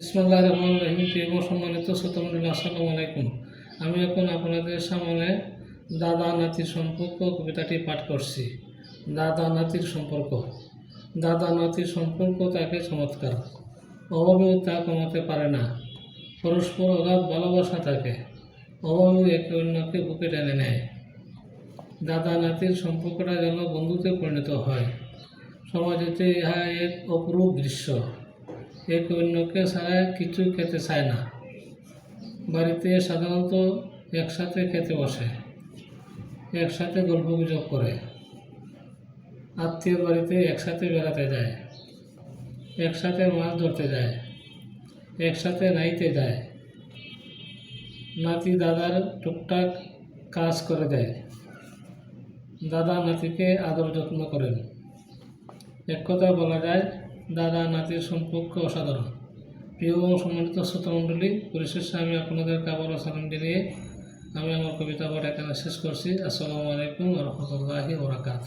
ইসমুল্লাহ রহমান রহিম প্রিয় সম্মানিত শ্রোতমন্ডলী আসসালামু আলাইকুম। আমি এখন আপনাদের সামনে দাদা নাতির সম্পর্ক কবিতাটি পাঠ করছি। দাদা নাতির সম্পর্ক। দাদা নাতির সম্পর্ক তাকে চমৎকার। অভাবেও তা কমাতে পারে না। পরস্পর অগাধ ভালোবাসা থাকে। অভাবেও একে অন্যকে বুকে টেনে নেয়। দাদা নাতির সম্পর্কটা যেন বন্ধুতে পরিণত হয়। সমাজেতে ইহা এক অপরূপ দৃশ্য। এক অন্যকে ছাড়া কিছু খেতে চায় না। বাড়িতে সাধারণত একসাথে খেতে বসে, একসাথে গল্প গুজব করে। আত্মীয় বাড়িতে একসাথে বেড়াতে যায়, একসাথে মাছ ধরতে যায়, একসাথে নাইতে যায়। নাতি দাদার টুকটাক কাজ করে দেয়। দাদা নাতিকে আদর যত্ন করেন। এক কথা বলা যায় দাদা, নাতির সম্পর্ক অসাধারণ। প্রিয় এবং সম্মানিত শ্রোতমণ্ডলী পরিশেষে আমি আপনাদের কাবার সালাম জানিয়ে আমি আমার কবিতা পাঠ এখানে শেষ করছি। আসসালামু আলাইকুম রহমতুল্লাহি ওরাকাত